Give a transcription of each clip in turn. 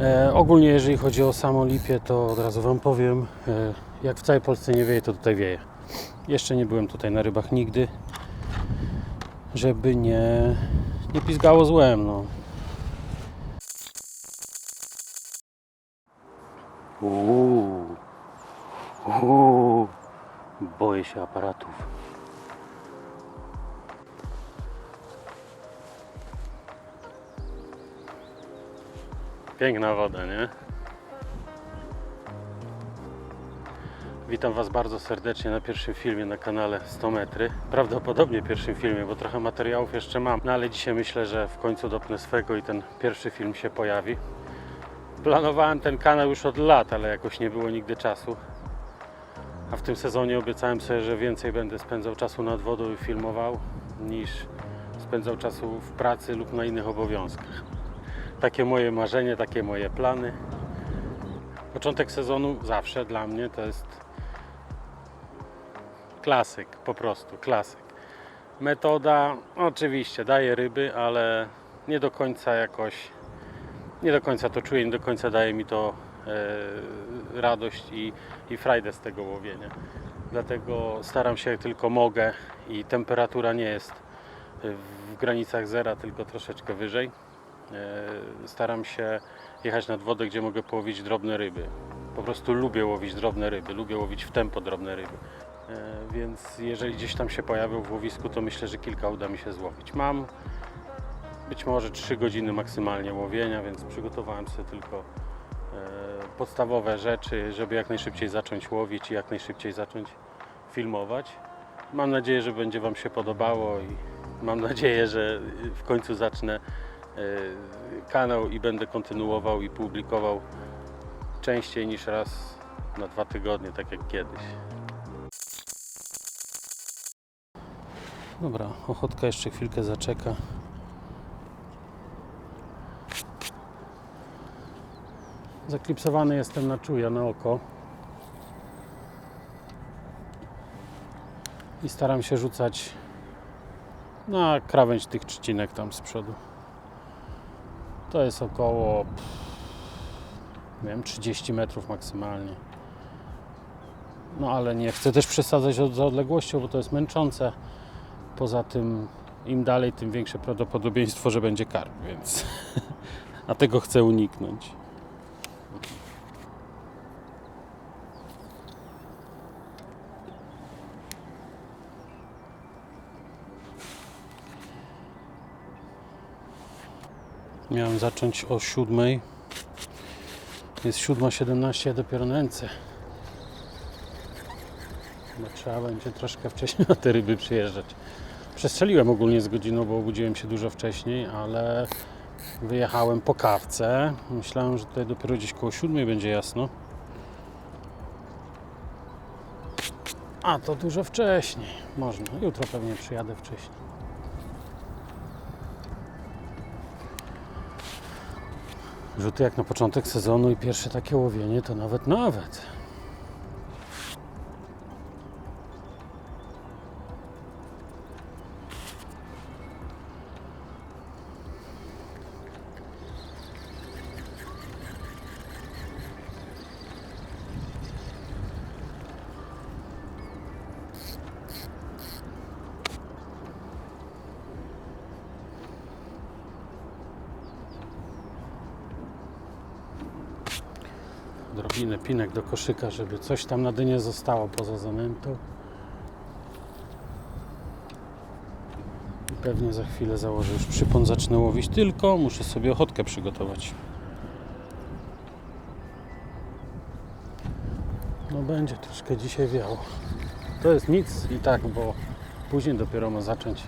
E, ogólnie jeżeli chodzi o samą Lipię, to od razu Wam powiem, e, jak w całej Polsce nie wieje, to tutaj wieje. Jeszcze nie byłem tutaj na rybach nigdy, żeby nie, nie pizgało złem, no. Uuu, uuu, boję się aparatów. Piękna woda, nie? Witam Was bardzo serdecznie na pierwszym filmie na kanale 100 metry. Prawdopodobnie pierwszym filmie, bo trochę materiałów jeszcze mam. No ale dzisiaj myślę, że w końcu dopnę swego i ten pierwszy film się pojawi. Planowałem ten kanał już od lat, ale jakoś nie było nigdy czasu. A w tym sezonie obiecałem sobie, że więcej będę spędzał czasu nad wodą i filmował, niż spędzał czasu w pracy lub na innych obowiązkach. Takie moje marzenie, takie moje plany. Początek sezonu zawsze dla mnie to jest klasyk, po prostu klasyk. Metoda oczywiście daje ryby, ale nie do końca jakoś, nie do końca to czuję, nie do końca daje mi to e, radość i, i frajdę z tego łowienia. Dlatego staram się jak tylko mogę i temperatura nie jest w granicach zera, tylko troszeczkę wyżej. E, Staram się jechać nad wodę, gdzie mogę połowić drobne ryby. Po prostu lubię łowić drobne ryby, lubię łowić w tempo drobne ryby. E, Więc jeżeli gdzieś tam się pojawią w łowisku, to myślę, że kilka uda mi się złowić. Mam być może 3 godziny maksymalnie łowienia, więc przygotowałem sobie tylko e, podstawowe rzeczy, żeby jak najszybciej zacząć łowić i jak najszybciej zacząć filmować. Mam nadzieję, że będzie Wam się podobało i mam nadzieję, że w końcu zacznę kanał i będę kontynuował i publikował częściej niż raz na dwa tygodnie, tak jak kiedyś. Dobra, ochotka jeszcze chwilkę zaczeka. Zaklipsowany jestem na czuja, na oko. I staram się rzucać na krawędź tych trzcinek tam z przodu. To jest około pff, nie wiem, 30 metrów maksymalnie. No ale nie chcę też przesadzać od, za odległością, bo to jest męczące. Poza tym im dalej, tym większe prawdopodobieństwo, że będzie karp, więc a tego chcę uniknąć. Miałem zacząć o siódmej. Jest 7.17, ja dopiero nęcę. Chyba trzeba będzie troszkę wcześniej na te ryby przyjeżdżać. Przestrzeliłem ogólnie z godziną, bo obudziłem się dużo wcześniej, ale wyjechałem po kawce. Myślałem, że tutaj dopiero gdzieś koło siódmej będzie jasno. A to dużo wcześniej. Można. Jutro pewnie przyjadę wcześniej. Rzuty jak na początek sezonu i pierwsze takie łowienie to nawet nawet. Drobinę pinek do koszyka, żeby coś tam na dynie zostało poza zanętą. Pewnie za chwilę założę już przypon, zacznę łowić, tylko muszę sobie ochotkę przygotować. No będzie troszkę dzisiaj wiało. To jest nic i tak, bo później dopiero ma zacząć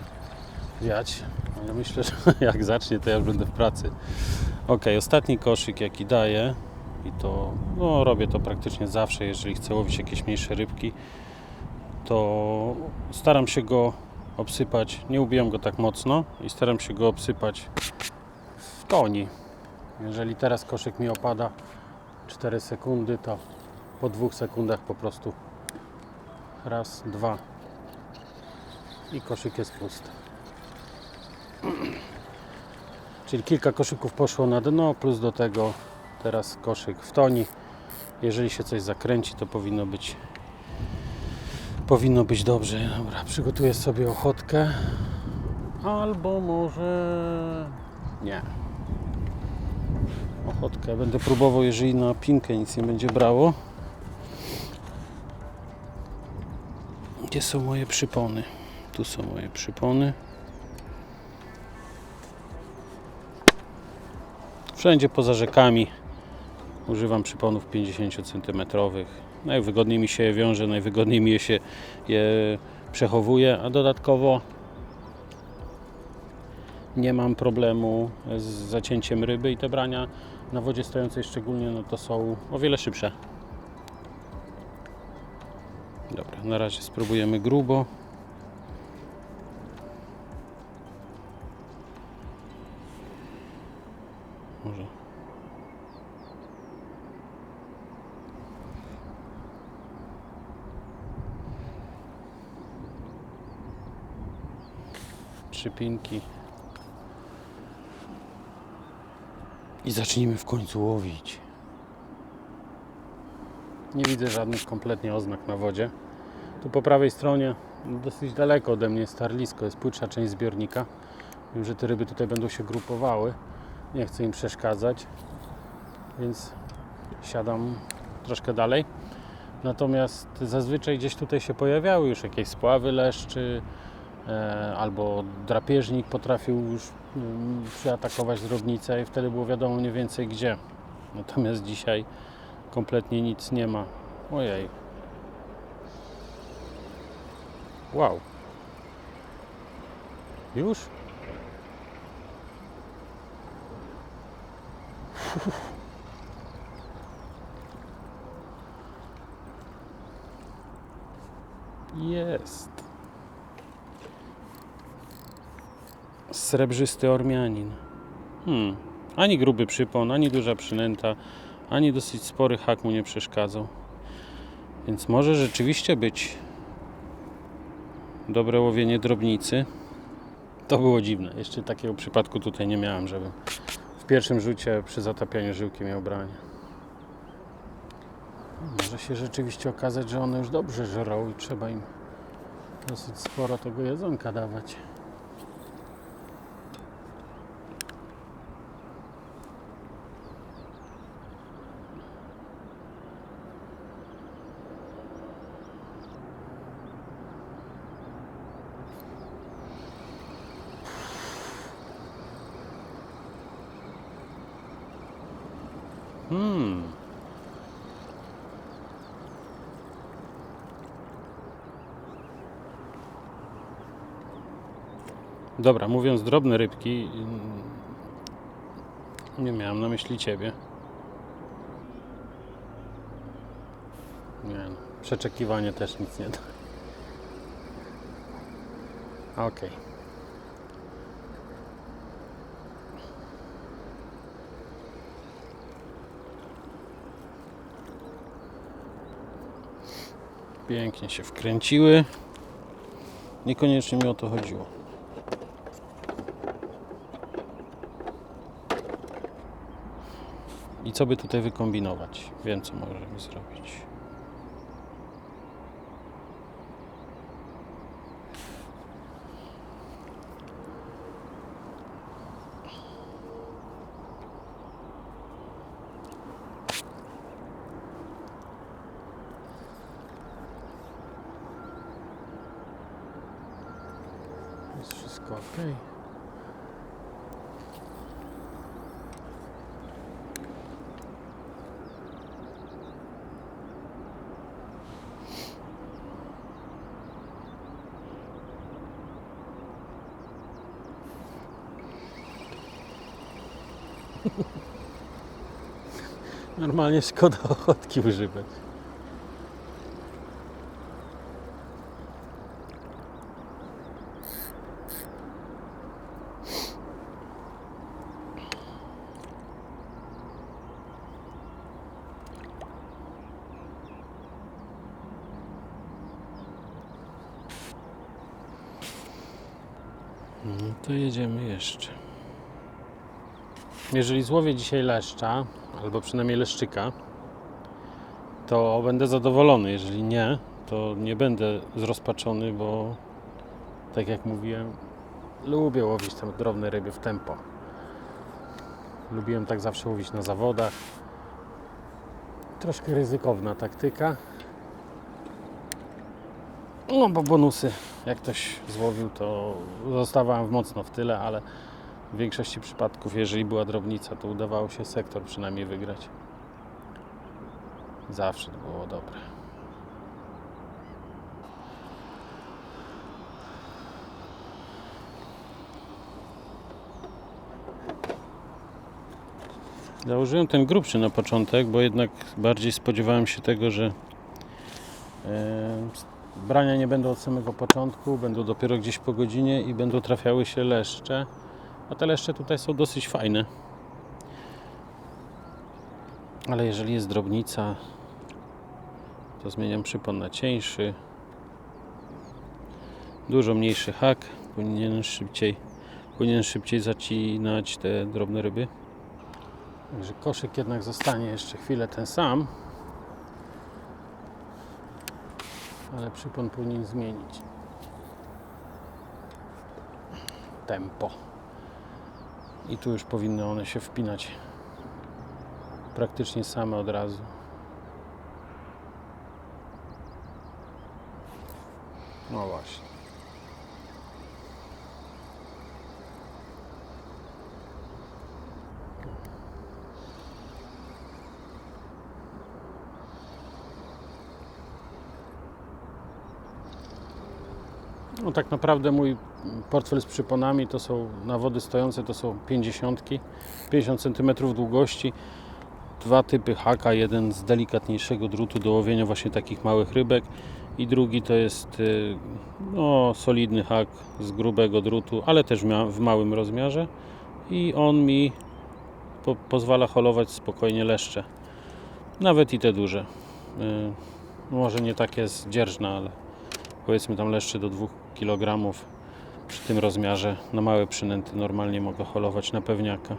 wiać, ale myślę, że jak zacznie, to ja już będę w pracy. Ok, ostatni koszyk jaki daję i to no, robię to praktycznie zawsze, jeżeli chcę łowić jakieś mniejsze rybki, to staram się go obsypać, nie ubijam go tak mocno i staram się go obsypać w toni. Jeżeli teraz koszyk mi opada 4 sekundy, to po dwóch sekundach po prostu raz, dwa i koszyk jest pusty. Czyli kilka koszyków poszło na dno, plus do tego teraz koszyk w toni. Jeżeli się coś zakręci, to powinno być powinno być dobrze. Dobra, przygotuję sobie ochotkę. Albo może nie. Ochotkę będę próbował, jeżeli na pinkę nic nie będzie brało. Gdzie są moje przypony? Tu są moje przypony. Wszędzie poza rzekami używam przyponów 50 cm. Najwygodniej mi się je wiąże, najwygodniej mi je się je przechowuje, a dodatkowo nie mam problemu z zacięciem ryby i te brania na wodzie stojącej szczególnie no to są o wiele szybsze. Dobra, na razie spróbujemy grubo. Może. Trzy pinki. I zacznijmy w końcu łowić. Nie widzę żadnych kompletnie oznak na wodzie. Tu po prawej stronie, dosyć daleko ode mnie, jest tarlisko, jest płytsza część zbiornika. Wiem, że te ryby tutaj będą się grupowały. Nie chcę im przeszkadzać, więc siadam troszkę dalej. Natomiast zazwyczaj gdzieś tutaj się pojawiały już jakieś spławy leszczy, albo drapieżnik potrafił już mm, przyatakować drobnicę i wtedy było wiadomo mniej więcej gdzie. Natomiast dzisiaj kompletnie nic nie ma. Ojej. Wow. Już? Jest. Srebrzysty Ormianin. Hmm. Ani gruby przypon, ani duża przynęta, ani dosyć spory hak mu nie przeszkadzał. Więc może rzeczywiście być dobre łowienie drobnicy. To było dziwne. Jeszcze takiego przypadku tutaj nie miałem, żebym w pierwszym rzucie przy zatapianiu żyłki miał branie. Może się rzeczywiście okazać, że one już dobrze żerą i trzeba im dosyć sporo tego jedzonka dawać. Hmm. Dobra, mówiąc drobne rybki, mm, nie miałem na myśli ciebie. Nie, przeczekiwanie też nic nie da. Okej. Pięknie się wkręciły. Niekoniecznie mi o to chodziło. I co by tutaj wykombinować? Wiem, co możemy zrobić. Jest wszystko ok. Normalnie szkoda ochotki używać. No to jedziemy jeszcze. jeżeli złowię dzisiaj leszcza, albo przynajmniej leszczyka, to będę zadowolony. Jeżeli nie, to nie będę zrozpaczony, bo tak jak mówiłem, lubię łowić tam drobne ryby w tempo. Lubiłem tak zawsze łowić na zawodach. Troszkę ryzykowna taktyka. No bo bonusy, jak ktoś złowił, to zostawałem mocno w tyle, ale w większości przypadków, jeżeli była drobnica, to udawało się sektor przynajmniej wygrać. Zawsze to było dobre. Założyłem ten grubszy na początek, bo jednak bardziej spodziewałem się tego, że e, brania nie będą od samego początku, będą dopiero gdzieś po godzinie i będą trafiały się leszcze. A te leszcze tutaj są dosyć fajne. Ale jeżeli jest drobnica, to zmieniam przypon na cieńszy. Dużo mniejszy hak. Powinien szybciej, powinien szybciej zacinać te drobne ryby. Także koszyk jednak zostanie jeszcze chwilę ten sam. Ale przypon powinien zmienić tempo. I tu już powinny one się wpinać praktycznie same od razu. No właśnie. No tak naprawdę mój portfel z przyponami to są na wody stojące to są 50, 50 cm długości. Dwa typy haka, jeden z delikatniejszego drutu do łowienia właśnie takich małych rybek i drugi to jest y, no, solidny hak z grubego drutu, ale też w małym rozmiarze i on mi po pozwala holować spokojnie leszcze. Nawet i te duże. Y, może nie takie zdzierżne, ale powiedzmy tam leszcze do 2 kg przy tym rozmiarze na małe przynęty normalnie mogę holować na pewniaka.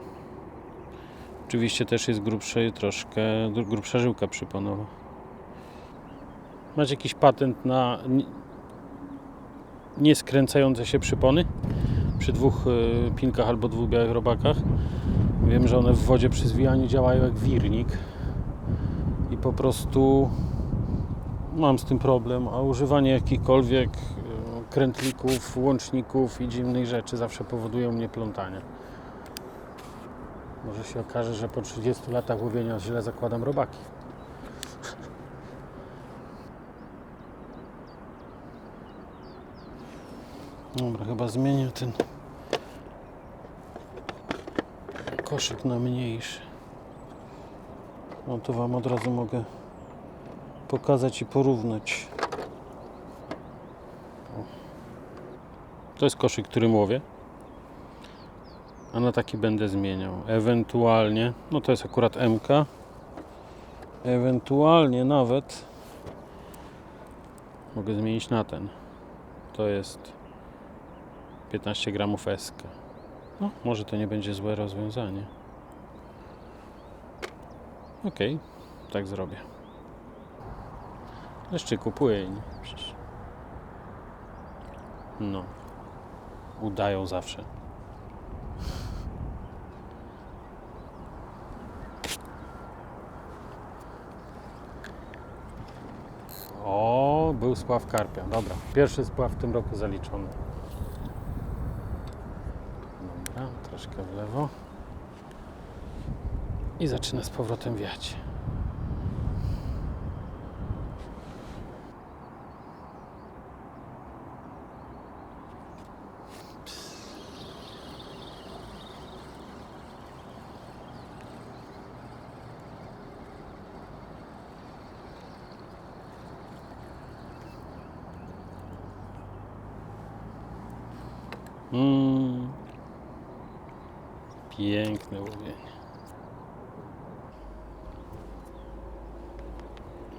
Oczywiście też jest grubszy, troszkę gru- grubsza żyłka przyponowa. Macie jakiś patent na ni- nieskręcające się przypony? Przy dwóch y, pinkach albo dwóch białych robakach. Wiem, że one w wodzie przy zwijaniu działają jak wirnik i po prostu mam z tym problem, a używanie jakichkolwiek krętlików, łączników i dziwnych rzeczy zawsze powoduje u mnie plątanie. Może się okaże, że po 30 latach łowienia źle zakładam robaki. Dobra, chyba zmienię ten koszyk na mniejszy. No to Wam od razu mogę pokazać i porównać. To jest koszyk, którym łowię. A na taki będę zmieniał. Ewentualnie, no to jest akurat MK. Ewentualnie nawet mogę zmienić na ten. To jest 15 gramów SK. No, może to nie będzie złe rozwiązanie. Okej, tak zrobię. Leszczyku, płyń. Przecież. No. Udają zawsze. O, był spław karpia. Dobra, pierwszy spław w tym roku zaliczony. Dobra, troszkę w lewo. I zaczyna z powrotem wiać. Piękne łowienie.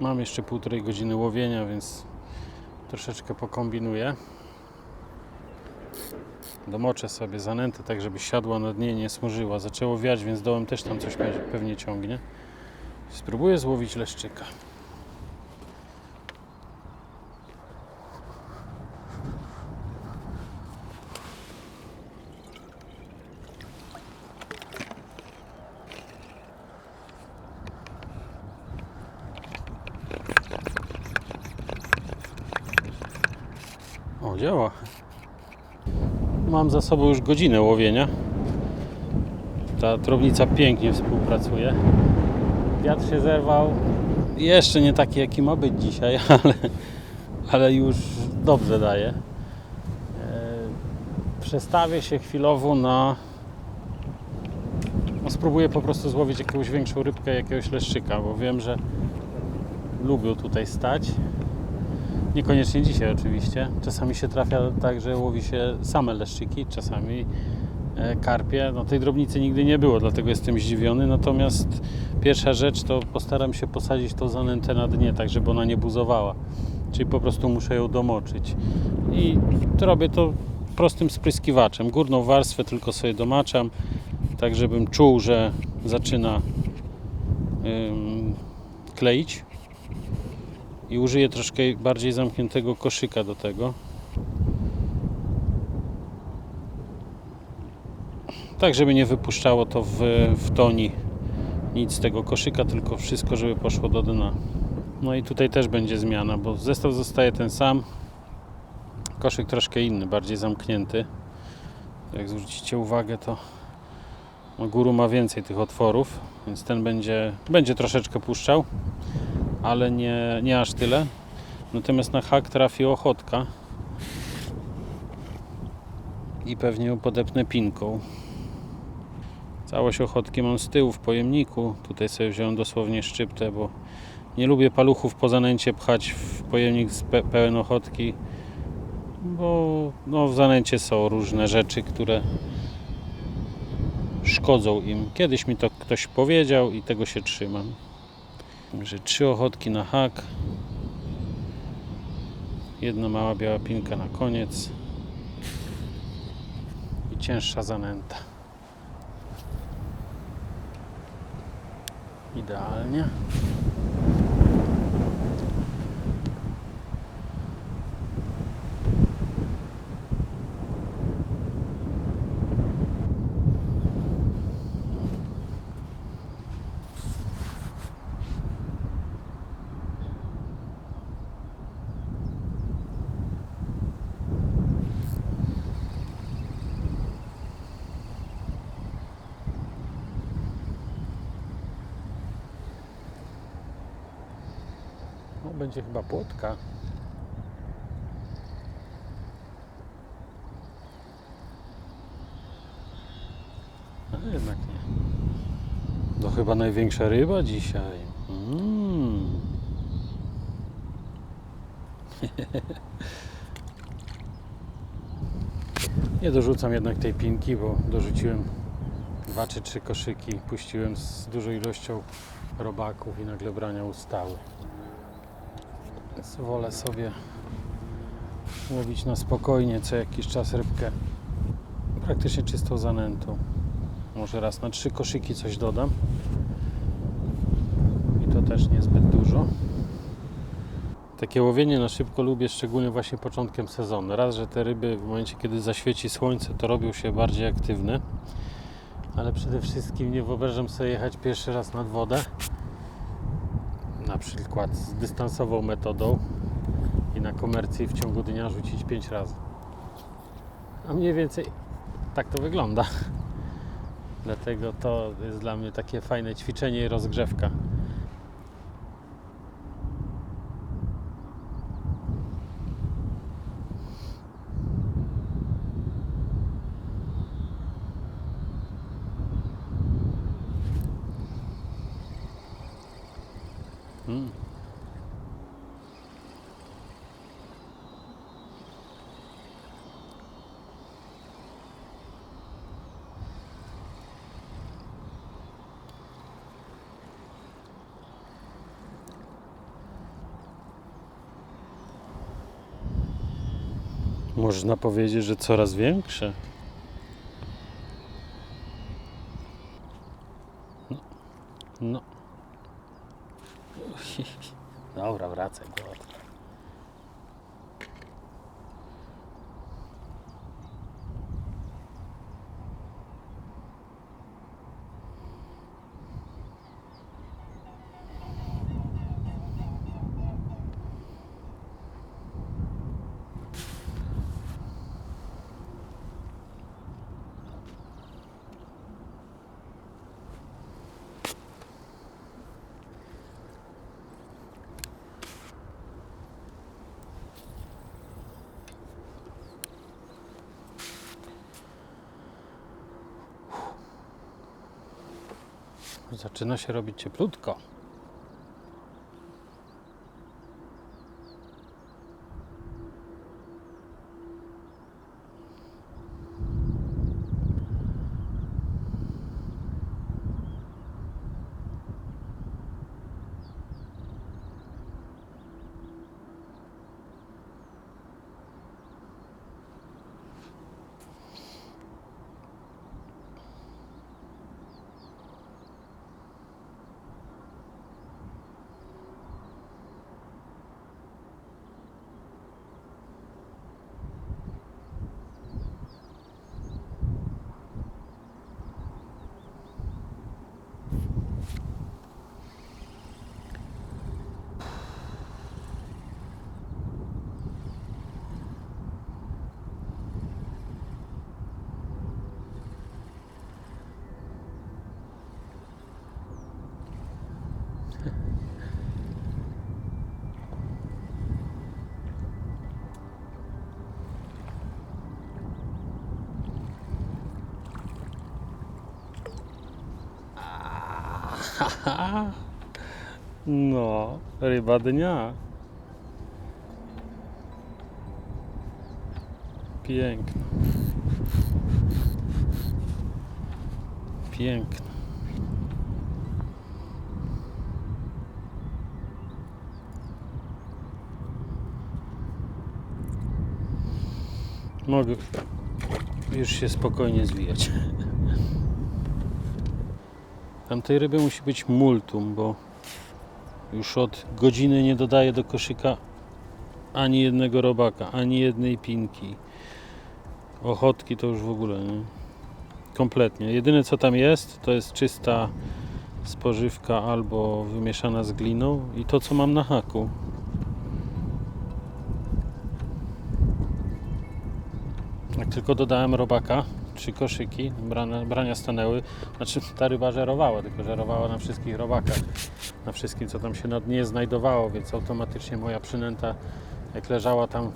Mam jeszcze półtorej godziny łowienia, więc troszeczkę pokombinuję. Domoczę sobie zanętę tak, żeby siadła na dnie, nie smużyła. Zaczęło wiać, więc dołem też tam coś pe- pewnie ciągnie. Spróbuję złowić leszczyka. O, działa. Mam za sobą już godzinę łowienia. Ta trobnica pięknie współpracuje. Wiatr się zerwał. Jeszcze nie taki, jaki ma być dzisiaj, ale, ale już dobrze daje. E, Przestawię się chwilowo na. No, spróbuję po prostu złowić jakąś większą rybkę, jakiegoś leszczyka, bo wiem, że lubią tutaj stać. Niekoniecznie dzisiaj oczywiście. Czasami się trafia tak, że łowi się same leszczyki, czasami e, karpie. No tej drobnicy nigdy nie było, dlatego jestem zdziwiony. Natomiast pierwsza rzecz to postaram się posadzić tą zanętę na dnie, tak żeby ona nie buzowała. Czyli po prostu muszę ją domoczyć. I robię to prostym spryskiwaczem. Górną warstwę tylko sobie domaczam, tak żebym czuł, że zaczyna ym, kleić i użyję troszkę bardziej zamkniętego koszyka do tego. Tak, żeby nie wypuszczało to w, w toni nic z tego koszyka, tylko wszystko, żeby poszło do dna. No i tutaj też będzie zmiana, bo zestaw zostaje ten sam. Koszyk troszkę inny, bardziej zamknięty. Jak zwrócicie uwagę, to guru ma więcej tych otworów, więc ten będzie, będzie troszeczkę puszczał ale nie, nie aż tyle. Natomiast na hak trafi ochotka i pewnie ją podepnę pinką. Całość ochotki mam z tyłu w pojemniku. Tutaj sobie wziąłem dosłownie szczyptę, bo nie lubię paluchów po zanęcie pchać w pojemnik pe pełen ochotki, bo no, w zanęcie są różne rzeczy, które szkodzą im. Kiedyś mi to ktoś powiedział i tego się trzymam. Także trzy ochotki na hak. Jedna mała biała pinka na koniec. I cięższa zanęta. Idealnie. Będzie chyba płotka. Ale jednak nie. To chyba największa ryba dzisiaj. Mm. Nie dorzucam jednak tej pinki, bo dorzuciłem dwa czy trzy koszyki. Puściłem z dużą ilością robaków i nagle brania ustały. Wolę sobie łowić na spokojnie co jakiś czas rybkę praktycznie czystą zanętą. Może raz na trzy koszyki coś dodam. I to też niezbyt dużo. Takie łowienie na szybko lubię, szczególnie właśnie początkiem sezonu. Raz, że te ryby w momencie, kiedy zaświeci słońce, to robią się bardziej aktywne. Ale przede wszystkim nie wyobrażam sobie jechać pierwszy raz nad wodę na przykład z dystansową metodą i na komercji w ciągu dnia rzucić 5 razy. A mniej więcej tak to wygląda. Dlatego to jest dla mnie takie fajne ćwiczenie i rozgrzewka. Można powiedzieć, że coraz większe. No. no. Dobra, wracaj. Zaczyna się robić cieplutko. No, ryba dnia. Piękna. Piękna. Mogę już się spokojnie zwijać. Tamtej ryby musi być multum, bo już od godziny nie dodaję do koszyka ani jednego robaka, ani jednej pinki. Ochotki to już w ogóle nie. Kompletnie. Jedyne co tam jest, to jest czysta spożywka albo wymieszana z gliną i to co mam na haku. Jak tylko dodałem robaka, trzy koszyki, brania, brania stanęły. Znaczy ta ryba żerowała, tylko żerowała na wszystkich robakach, na wszystkim co tam się na dnie znajdowało, więc automatycznie moja przynęta, jak leżała tam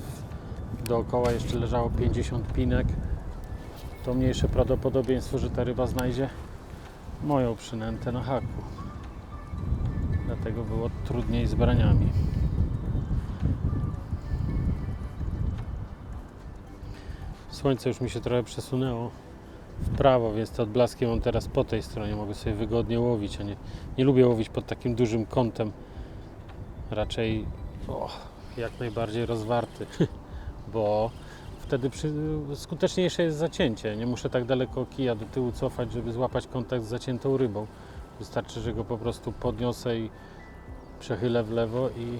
dookoła, jeszcze leżało 50 pinek, to mniejsze prawdopodobieństwo, że ta ryba znajdzie moją przynętę na haku. Dlatego było trudniej z braniami. Słońce już mi się trochę przesunęło w prawo, więc te odblaski mam teraz po tej stronie. Mogę sobie wygodnie łowić, a nie, nie lubię łowić pod takim dużym kątem. Raczej jak najbardziej rozwarty, bo wtedy przy, skuteczniejsze jest zacięcie. Nie muszę tak daleko kija do tyłu cofać, żeby złapać kontakt z zaciętą rybą. Wystarczy, że go po prostu podniosę i przechylę w lewo i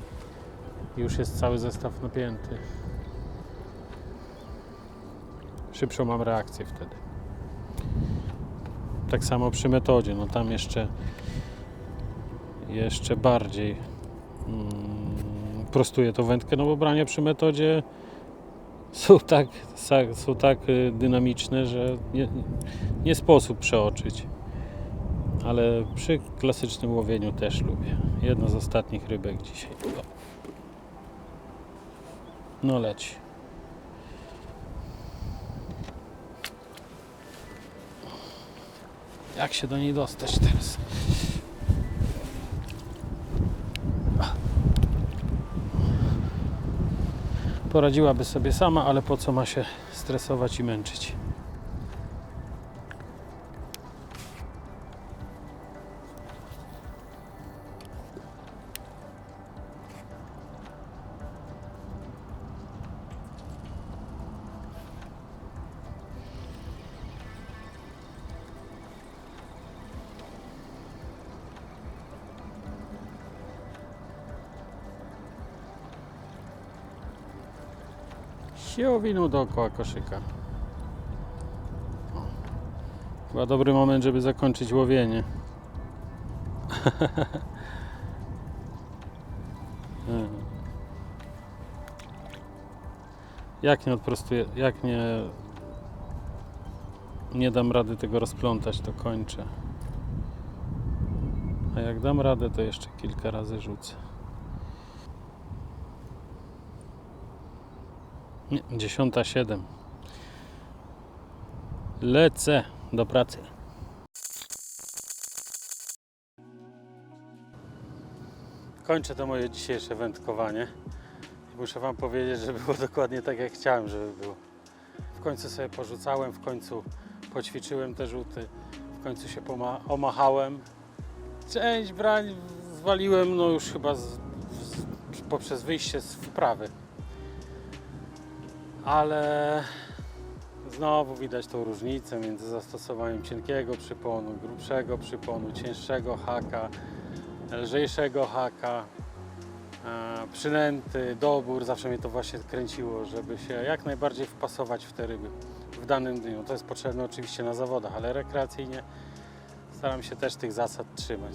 już jest cały zestaw napięty. Szybszą mam reakcję wtedy. Tak samo przy metodzie, no tam jeszcze jeszcze bardziej mm, prostuję tą wędkę, no bo brania przy metodzie są tak, sa- są tak y, dynamiczne, że nie, nie sposób przeoczyć. Ale przy klasycznym łowieniu też lubię. Jedna z ostatnich rybek dzisiaj. No leci. Jak się do niej dostać teraz? Poradziłaby sobie sama, ale po co ma się stresować i męczyć? Się owinął dookoła koszyka. Chyba dobry moment, żeby zakończyć łowienie. Jak nie odprostuję, jak nie nie dam rady tego rozplątać, to kończę. A jak dam radę, to jeszcze kilka razy rzucę. Nie, dziesiąta siedem. Lecę do pracy. Kończę to moje dzisiejsze wędkowanie. Muszę Wam powiedzieć, że było dokładnie tak, jak chciałem, żeby było. W końcu sobie porzucałem, w końcu poćwiczyłem te rzuty, w końcu się omachałem. Część brań zwaliłem, no już chyba z, z, poprzez wyjście z wprawy. Ale znowu widać tą różnicę między zastosowaniem cienkiego przyponu, grubszego przyponu, cięższego haka, lżejszego haka, e, przynęty, dobór. Zawsze mnie to właśnie kręciło, żeby się jak najbardziej wpasować w te ryby w danym dniu. To jest potrzebne oczywiście na zawodach, ale rekreacyjnie staram się też tych zasad trzymać.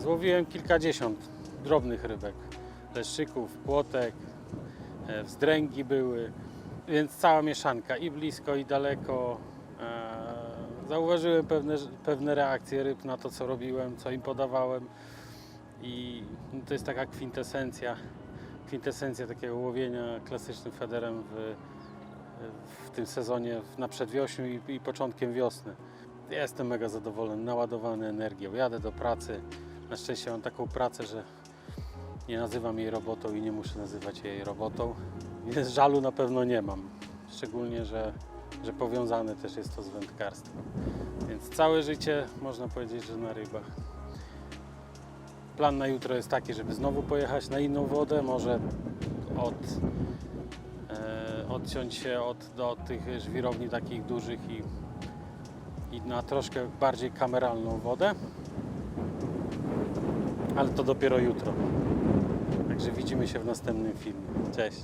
Złowiłem kilkadziesiąt drobnych rybek, leszczyków, płotek, e, wzdręgi były, więc cała mieszanka i blisko i daleko. E, Zauważyłem pewne, pewne reakcje ryb na to, co robiłem, co im podawałem i to jest taka kwintesencja, kwintesencja takiego łowienia klasycznym federem w, w tym sezonie na przedwiośniu i, i początkiem wiosny. Jestem mega zadowolony, naładowany energią. Jadę do pracy. Na szczęście mam taką pracę, że nie nazywam jej robotą i nie muszę nazywać jej robotą. Więc żalu na pewno nie mam. Szczególnie, że, że powiązane też jest to z wędkarstwem. Więc całe życie można powiedzieć, że na rybach. Plan na jutro jest taki, żeby znowu pojechać na inną wodę, może od, e, odciąć się od, od tych żwirowni takich dużych i, i na troszkę bardziej kameralną wodę. Ale to dopiero jutro. Także widzimy się w następnym filmie. Cześć.